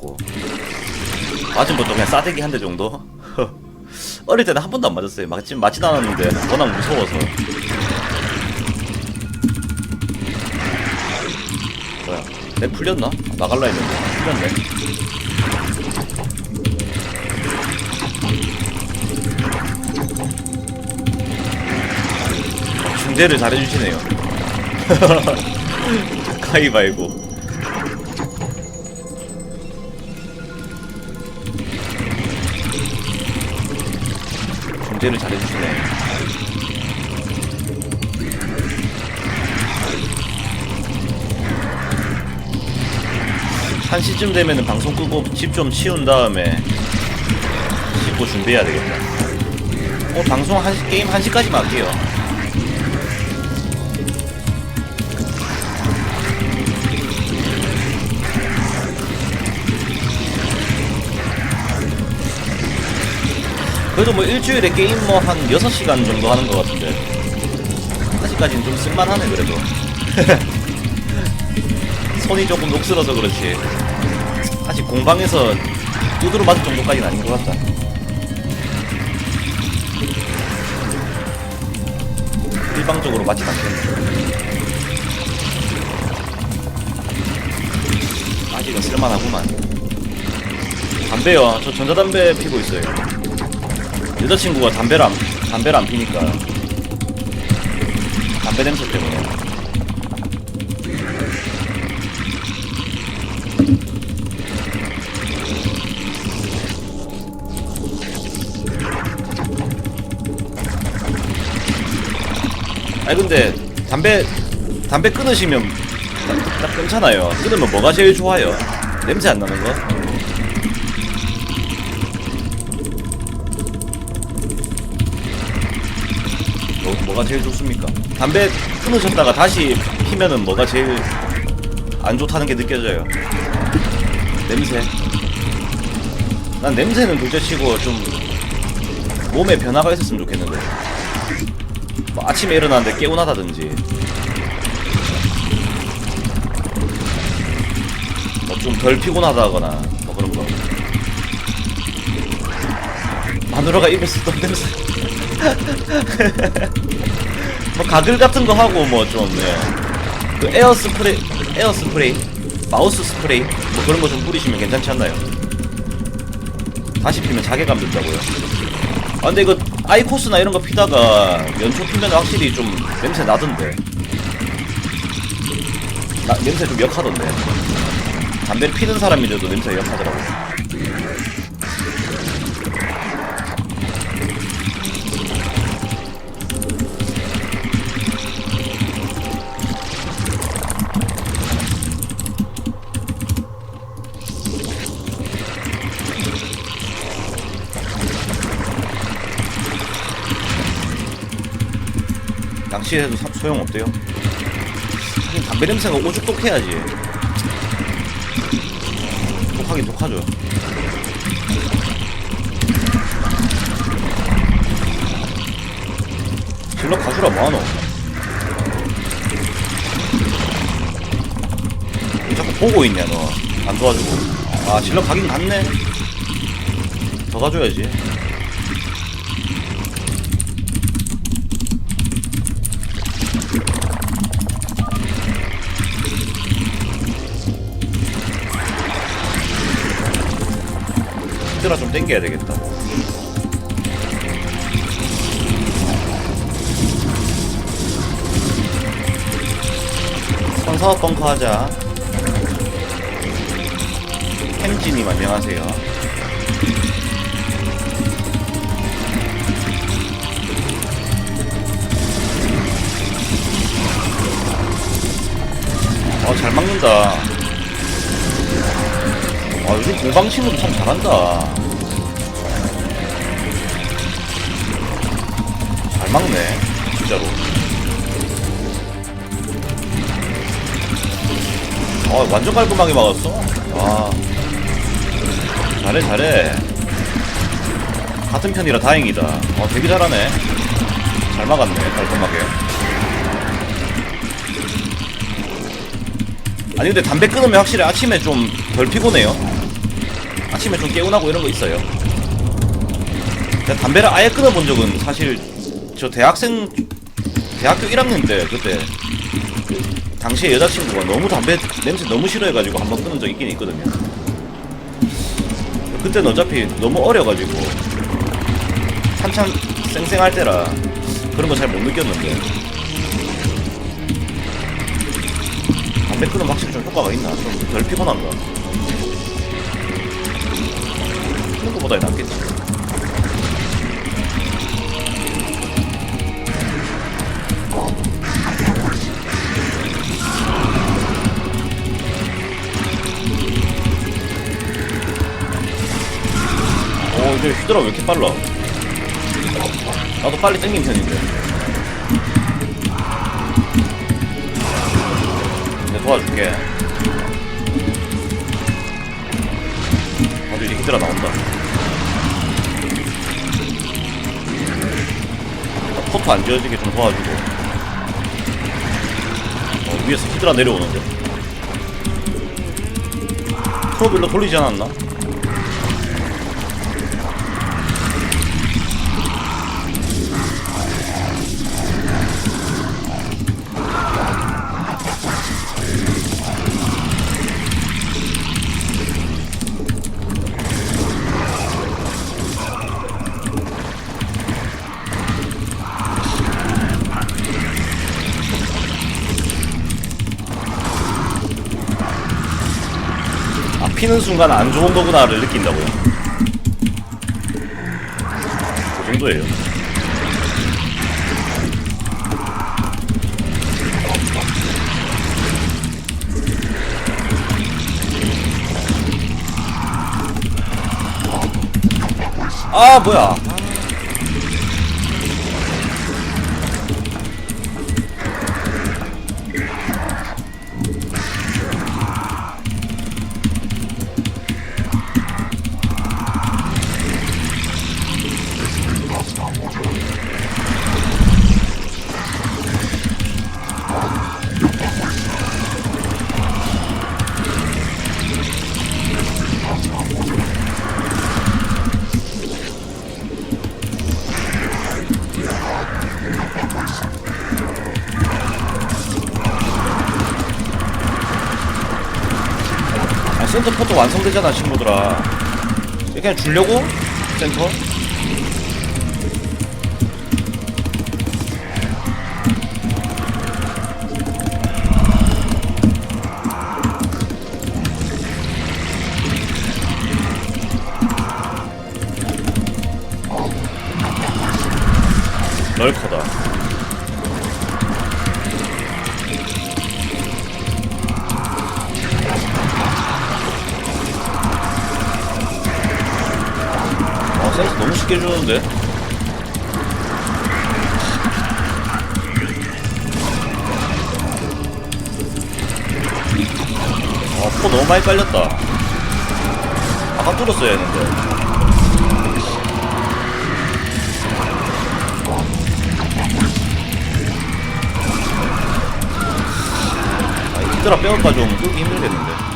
맞고. 맞은 것도 그냥 싸대기 한 대 정도? 어릴 때는 한 번도 안 맞았어요. 맞지, 맞지도 않았는데 워낙 무서워서. 뭐야? 내 풀렸나? 나갈라 했는데. 풀렸네. 중대를 잘해주시네요. 가위바위보 중재를 잘해주시네 한 시쯤 되면은 방송 끄고 집 좀 치운 다음에 씻고 준비해야 되겠다. 어 방송 한 시, 게임 1시까지만 할게요 그래도 뭐 일주일에 게임 뭐 한 6시간 정도 하는 것 같은데. 아직까지는 좀 쓸만하네 그래도. 손이 조금 녹슬어서 그렇지. 아직 공방에서 두드러 맞을 정도까지는 아닌 것 같다. 일방적으로 맞진 않겠네. 아직은 쓸만하구만. 담배요. 저 전자담배 피고 있어요 여자친구가 담배를 안, 담배를 안 피니까 담배 냄새 때문에 아니 근데 담배 담배 끊으시면 딱, 딱 괜찮아요 끊으면 뭐가 제일 좋아요? 냄새 안 나는 거? 뭐, 뭐가 제일 좋습니까? 담배 끊으셨다가 다시 피면은 뭐가 제일 안 좋다는 게 느껴져요. 냄새. 난 냄새는 둘째치고 좀 몸에 변화가 있었으면 좋겠는데. 뭐 아침에 일어났는데 개운하다든지. 뭐 좀 덜 피곤하다거나 뭐 그런 거. 마누라가 입에서 또 냄새. 뭐 가글 같은 거 하고 뭐좀 예. 그 에어 스프레이 에어 스프레이 마우스 스프레이 뭐 그런 거 좀 뿌리시면 괜찮지 않나요? 다시 피면 자괴감 든다고요. 아 근데 이거 아이코스나 이런 거 피다가 연초 피면 확실히 좀 냄새 나던데. 나, 냄새 좀 역하던데. 담배를 피는 사람인데도 냄새 역하더라고. 낚시해도 사- 소용없대요. 하긴 담배 냄새가 오죽독해야지. 독하긴 독하죠. 질러 가주라 뭐하노? 왜 자꾸 보고 있냐 너? 안 도와주고. 아 질러 가긴 갔네. 더 가줘야지. 히드라 좀 땡겨야 되겠다. 선사업 벙커 하자. 햄지님 안녕하세요. 어, 잘 막는다. 아, 요즘 공방 친구도 참 잘한다. 막네, 진짜로. 아, 완전 깔끔하게 막았어. 와. 잘해, 잘해. 같은 편이라 다행이다. 어, 되게 잘하네. 잘 막았네, 깔끔하게. 아니, 근데 담배 끊으면 확실히 아침에 좀 덜 피곤해요. 아침에 좀 개운하고 이런 거 있어요. 제가 담배를 아예 끊어본 적은 사실 저 대학생 대학교 1학년 때 그때 당시에 여자친구가 너무 담배 냄새 너무 싫어해가지고 한 번 끊은 적 있긴 있거든요. 그때는 어차피 너무 어려가지고 한참 쌩쌩할 때라 그런 거 잘 못 느꼈는데 담배 끊으면 확실히 좀 효과가 있나? 좀 덜 피곤한가? 피는 것보다 낫겠지. 어, 이제 휘드라 왜 이렇게 빨라? 나도 빨리 땡긴 편인데. 내가 도와줄게. 나도 이제 휘드라 나온다. 나 포토 안 지어지게 좀 도와주고. 어, 위에서 휘드라 내려오는데. 프로빌로 돌리지 않았나? 피는 순간 안 좋은 거구나를 느낀다고요. 그 정도예요. 아 뭐야? 완성되잖아 친구들아. 그냥 주려고 센터? 했는데. 아, 히드라 빼올까 좀 끄기 힘들겠는데.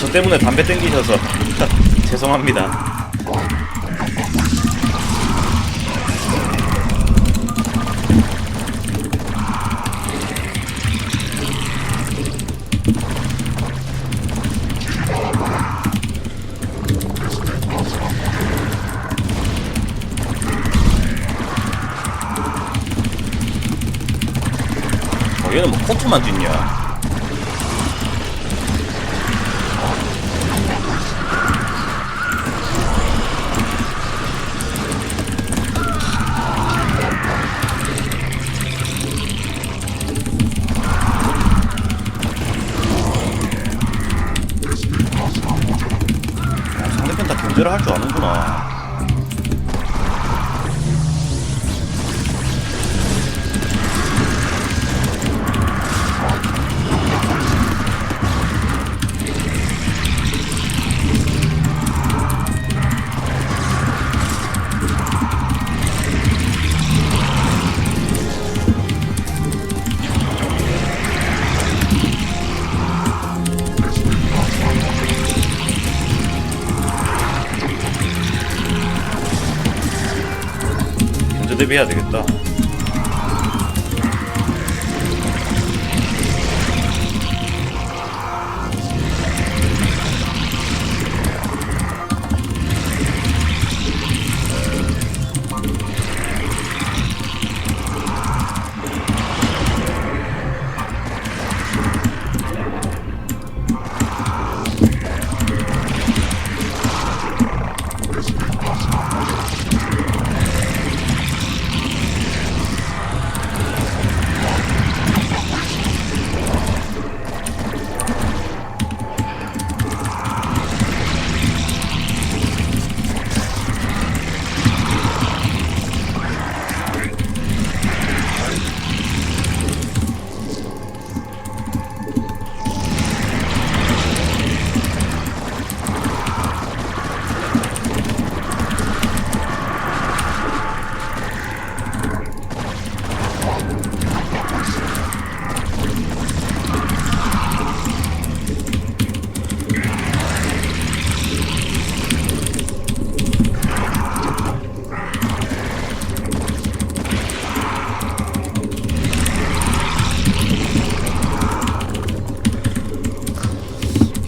저 때문에 담배 땡기셔서 죄송합니다. 어, 얘는 뭐 코트만 뒷냐? 아, 견제를 할줄 아는구나. 대비해야 되겠다.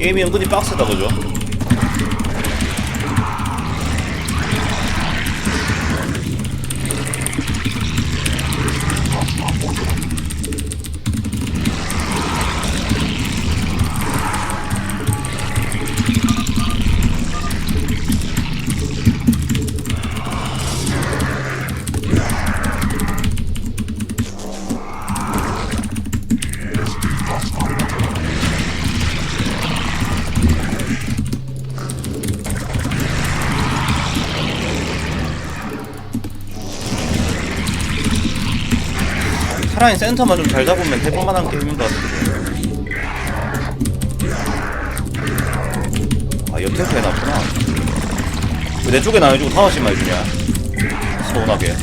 게임이 은근히 빡세다 그죠? 차라리 센터만 좀 잘 잡으면 해볼만한 게임인 것 같은데. 아 옆에서 해놨구나. 왜내 쪽에 나눠주고 타워씨만 해주냐? 서운하게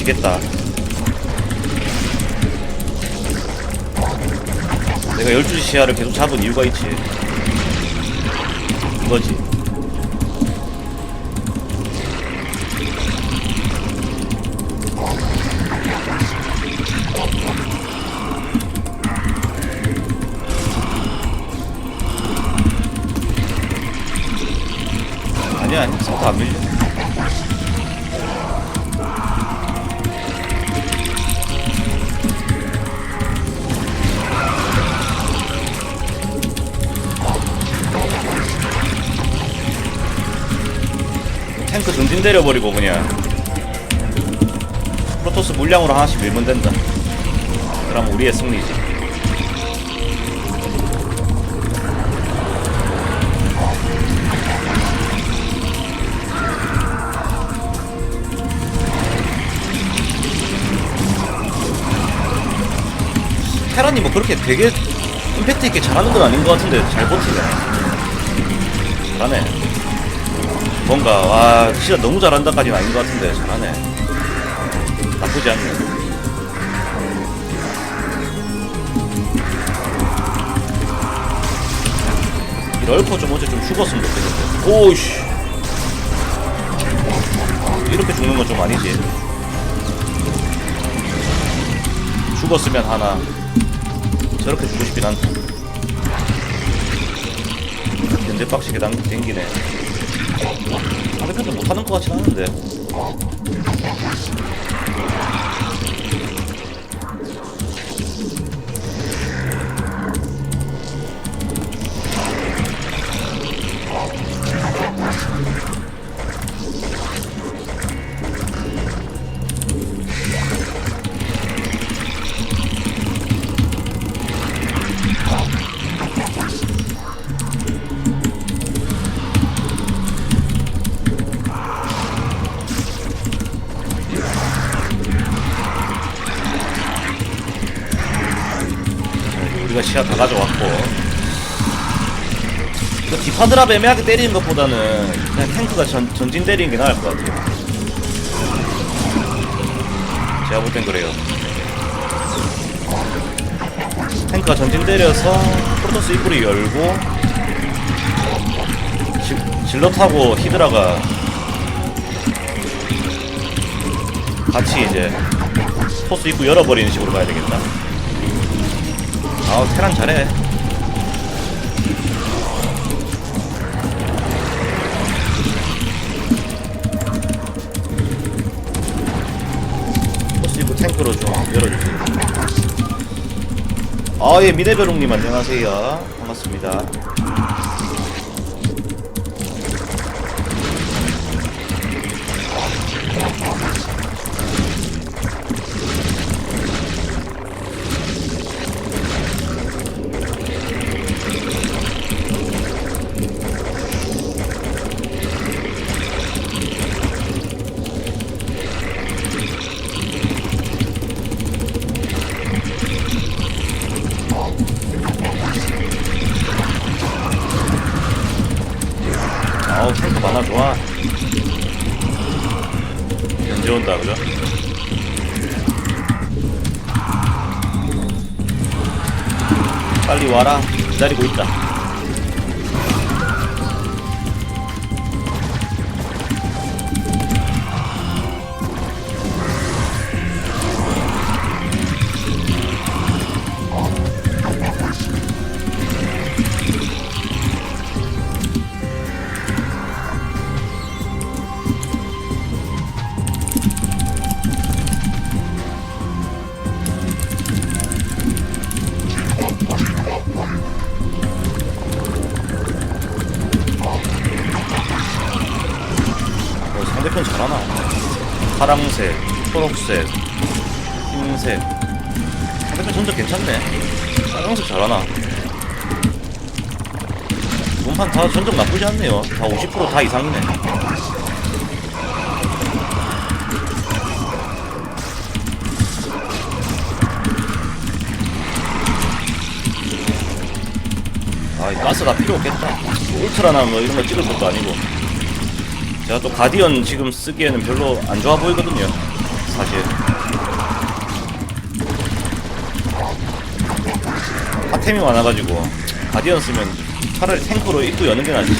지겠다. 내가 12시 시야를 계속 잡은 이유가 있지. 이거지. 아니야 아니 상태 안 밀려 탱크 전진 때려버리고 그냥. 프로토스 물량으로 하나씩 밀면 된다. 그럼 우리의 승리지. 테란이 뭐 그렇게 되게 임팩트 있게 잘하는 건 아닌 것 같은데 잘 버티네. 잘하네 뭔가 와 진짜 너무 잘한다까지는 아닌 것 같은데 잘하네. 나쁘지 않네. 이 럴커 좀 어제 좀 죽었으면 좋겠는데. 오우씨. 이렇게 죽는 건 좀 아니지. 죽었으면 하나. 저렇게 죽고 싶긴 한데. 현재 빡시게 당, 댕기네 상대편도 못하는 것 같진 않은데 시야 다 가져왔고. 이거 디파드랍 애매하게 때리는 것보다는 그냥 탱크가 전, 전진 때리는 게 나을 것 같아요. 제가 볼 땐 그래요. 탱크가 전진 때려서 프로토스 입구를 열고 질- 질럿하고 히드라가 같이 이제 포스 입구 열어버리는 식으로 가야 되겠다 아우 테란 잘해. 포스 입구 탱크로 좀 열어주세요. 아예 미네베롱님 안녕하세요. 반갑습니다 기다리고 있다 초록색, 흰색. 상대편 전적 괜찮네. 빨강색 잘하나? 몸판 다 전적 나쁘지 않네요. 다 50%다 이상이네. 아, 이 가스 다 필요 없겠다. 울트라나 뭐 이런 거 찍을 것도 아니고. 제가 또 가디언 지금 쓰기에는 별로 안 좋아 보이거든요. 사실. 핫템이 많아가지고 가디언 쓰면 차라리 탱크로 입구 여는 게 낫지.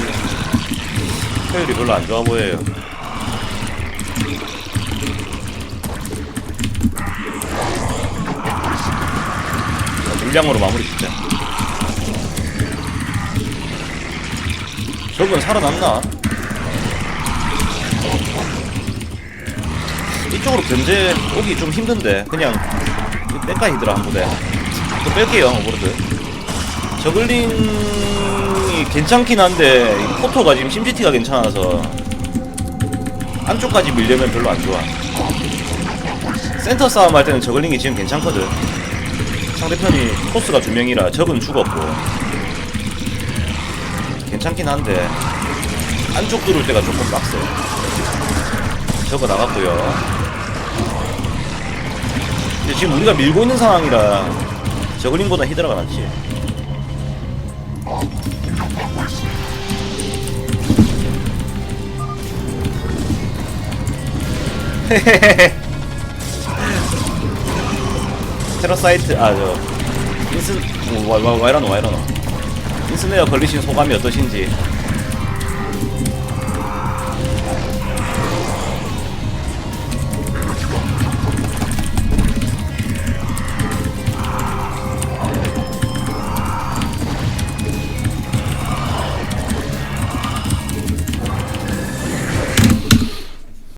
효율이 별로 안 좋아 보여요. 자, 물량으로 마무리 짓자. 적은 살아남나? 이쪽으로 견제 오기 좀 힘든데 그냥 뺄까 히드라 한 부대. 또 뺄게요 오버로드. 저글링이 괜찮긴 한데 이 포토가 지금 심시티가 괜찮아서 안쪽까지 밀려면 별로 안 좋아. 센터 싸움 할 때는 저글링이 지금 괜찮거든. 상대편이 코스가 두 명이라 적은 죽었고. 괜찮긴 한데 안쪽 뚫을 때가 조금 빡세. 저거 나갔고요 지금 우리가 밀고 있는 상황이라 저글링보다 히드라가 낫지. 테러사이트 아저 인스 와이라노 와이라노 인스네어 걸리신 소감이 어떠신지